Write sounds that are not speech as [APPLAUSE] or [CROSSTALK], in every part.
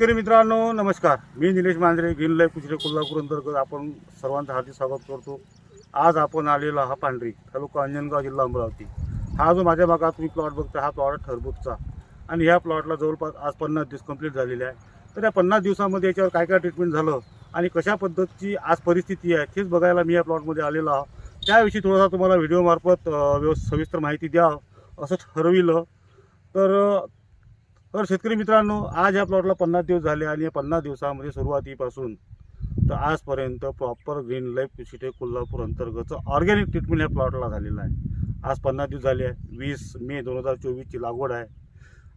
शेतकरी मित्रांनो नमस्कार. मी निलेश मांजरे ग्रीन लाईफ कुचरे कोल्हापूर अंतर्गत आपण सर्वांचं हार्दिक स्वागत करतो. आज आपण आलेला हा पांढरी तालुका अंजनगाव जिल्हा अमरावती. हा जो माझ्या भागात तुम्ही प्लॉट बघता हा प्लॉट ठरबूजचा आणि ह्या प्लॉटला जवळपास आज पन्नास दिवस कंप्लीट झालेले आहे. तर या पन्नास दिवसामध्ये याच्यावर काय काय ट्रीटमेंट झालं आणि कशा पद्धतीची आज परिस्थिती आहे तेच बघायला मी या प्लॉटमध्ये आलेलो आहे त्याविषयी थोडासा तुम्हाला व्हिडिओमार्फत अं, सविस्तर माहिती द्या असं ठरविलं. तर तर शेतकरी मित्रांनो आज या प्लॉटला पन्नास दिवस झाले आणि या पन्नास दिवसामध्ये सुरुवातीपासून तर आजपर्यंत proper green life Krishitech Kolhapur अंतर्गतचं organic treatment या प्लॉटला झालेलं आहे. आज पन्नास दिवस झाले आहे. वीस मे दोन हजार चोवीसची लागवड आहे.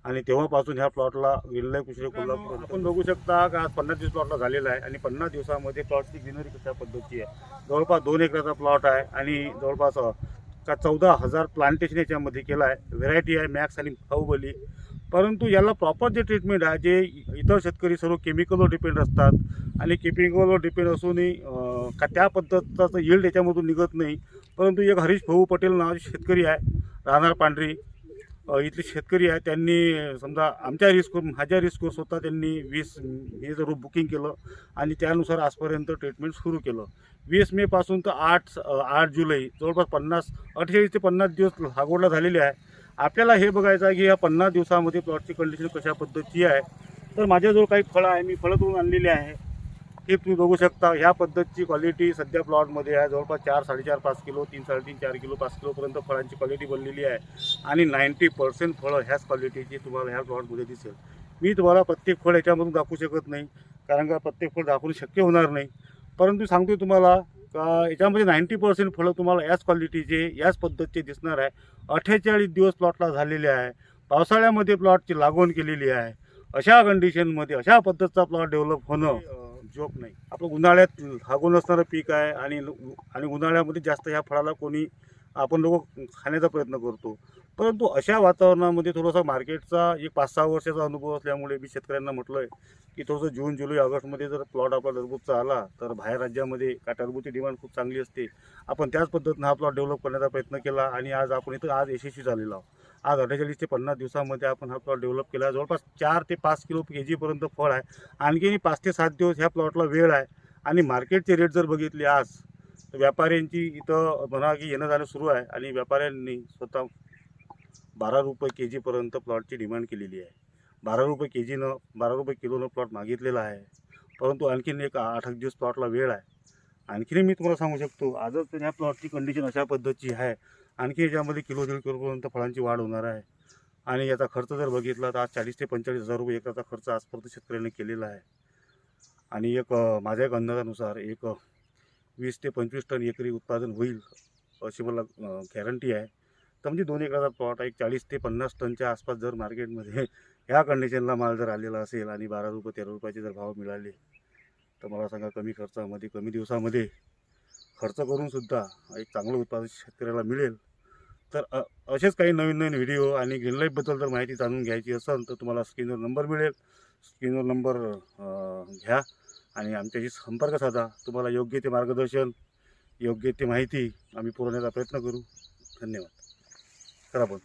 आणि तेव्हापासून ह्या प्लॉटला ग्रीन लाईफ कृषीटेक कोल्हापूर आपण बघू शकता का आज पन्नास दिवस प्लॉटला झालेला आहे. आणि पन्नास दिवसामध्ये प्लॉटची ग्रीनरी कशा पद्धतीची आहे? जवळपास दोन एकराचा प्लॉट आहे आणि जवळपास का चौदा हजार प्लांटेशन याच्यामध्ये केलं आहे. व्हेरायटी आहे मॅक्स आणि बाहुबली परंतु याला प्रॉपर जे ट्रीटमेंट आहे जे इतर शेतकरी सर्व केमिकलवर डिपेंड असतात आणि केमिकलवर डिपेंड असूनही का त्या पद्धतीचं यील्ड याच्यामधून निघत नाही. परंतु एक हरीश भाऊ पटेल नावाचे शेतकरी आहे राहणार पांढरी. इथले शेतकरी आहे त्यांनी समजा आमच्या रिस्कवर माझ्या रिस्कवर स्वतः त्यांनी वीस हे जरूर बुकिंग केलं आणि त्यानुसार आजपर्यंत ट्रीटमेंट सुरू केलं. वीस मेपासून तर आठ आठ जुलै जवळपास पन्नास अठ्ठेचाळीस ते पन्नास दिवस लागवडला झालेले आहे. आपल्याला हे बघायचं आहे की या पन्नास दिवसामध्ये प्लॉटची कंडिशन कशा पद्धतीची आहे. तर माझ्याजवळ काही फळं आहे मी फळं तोडून आणलेली आहे. हे तुम्ही बघू शकता ह्या पद्धतीची क्वालिटी सध्या प्लॉटमध्ये आहे. जवळपास चार साडेचार पाच किलो तीन साडेतीन चार किलो पाच किलोपर्यंत फळांची क्वालिटी बनलेली आहे. आणि नाईंटी पर्सेंट फळं ह्याच क्वालिटीची तुम्हाला ह्या प्लॉटमध्ये दिसेल. मी तुम्हाला प्रत्येक फळ याच्यामधून दाखवू शकत नाही कारण का प्रत्येक फळ दाखवणं शक्य होणार नाही. परंतु सांगतो तुम्हाला याच्यामध्ये नाईंटी पर्सेंट फळं तुम्हाला याच क्वालिटीचे याच पद्धतीचे दिसणार आहे. अठ्ठेचाळीस दिवस प्लॉटला झालेले आहे. पावसाळ्यामध्ये प्लॉटची लागवड केलेली आहे. अशा कंडिशनमध्ये अशा पद्धतीचा प्लॉट डेव्हलप होणं जोक नाही. आपलं उन्हाळ्यात लागून असणारं पीक आहे आणि आणि उन्हाळ्यामध्ये जास्त ह्या फळाला कोणी आपण लोक खाण्याचा प्रयत्न करतो. परंतु अशा वातावरणामध्ये थोडासा मार्केटचा एक पाच सहा वर्षाचा अनुभव असल्यामुळे मी शेतकऱ्यांना म्हटलं आहे की थोडंसं जून जुलै ऑगस्टमध्ये जर प्लॉट आपला टरबूजचा आला तर बाहेर राज्यामध्ये का टरबूजची डिमांड खूप चांगली असते. आपण त्याच पद्धतीनं हा प्लॉट डेव्हलप करण्याचा प्रयत्न केला आणि आज आपण इथं आज यशस्वी झालेलो आहोत. आज अठ्ठेचाळीस ते पन्नास दिवसामध्ये आपण हा प्लॉट डेव्हलप केला. जवळपास चार ते पाच किलो के जीपर्यंत फळ आहे. आणखी पाच ते सात दिवस ह्या प्लॉटला वेळ आहे. आणि मार्केटचे रेट जर बघितले आज तर व्यापाऱ्यांची इथं म्हणा की येणं जाणं सुरू आहे. आणि व्यापाऱ्यांनी स्वतः बारा रुपये के जीपर्यंत प्लॉटची डिमांड केलेली आहे. बारा रुपये के जीनं बारा रुपये किलोनं प्लॉट मागितलेला आहे. परंतु आणखीन एक आठ एक दिवस प्लॉटला वेळ आहे. आणखीन मी तुम्हाला सांगू शकतो आजच तर ह्या प्लॉटची कंडिशन अशा पद्धतीची आहे. आणखी याच्यामध्ये किलो दीड किलोपर्यंत फळांची वाढ होणार आहे. आणि याचा खर्च जर बघितला तर आज चाळीस ते पंचेचाळीस हजार रुपये एकराचा खर्च आजपर्यंत शेतकऱ्यांनी केलेला आहे. आणि एक माझ्या एक अंदाजानुसार एक वीस ते पंचवीस टन एकरी उत्पादन होईल अशी मला गॅरंटी आहे. तर म्हणजे दोन एकराचा प्लॉट एक चाळीस ते पन्नास टनच्या आसपास जर मार्केटमध्ये [LAUGHS] ह्या कंडिशनला माल जर आलेला असेल आणि बारा रुपये तेरा रुपयाचे जर भाव मिळाले तर मला सांगा कमी खर्चामध्ये कमी दिवसामध्ये खर्च करूनसुद्धा एक चांगलं उत्पादन शेतकऱ्याला मिळेल. तर अ- असेच काही नवीन नवीन व्हिडिओ आणि ग्रीन लाईफबद्दल जर माहिती जाणून घ्यायची असेल तर तुम्हाला स्क्रीनवर नंबर मिळेल. स्क्रीनवर नंबर घ्या आणि आमच्याशी संपर्क साधा. तुम्हाला योग्य ते मार्गदर्शन योग्य ते माहिती आम्ही पुरवण्याचा प्रयत्न करू. धन्यवाद. करा पण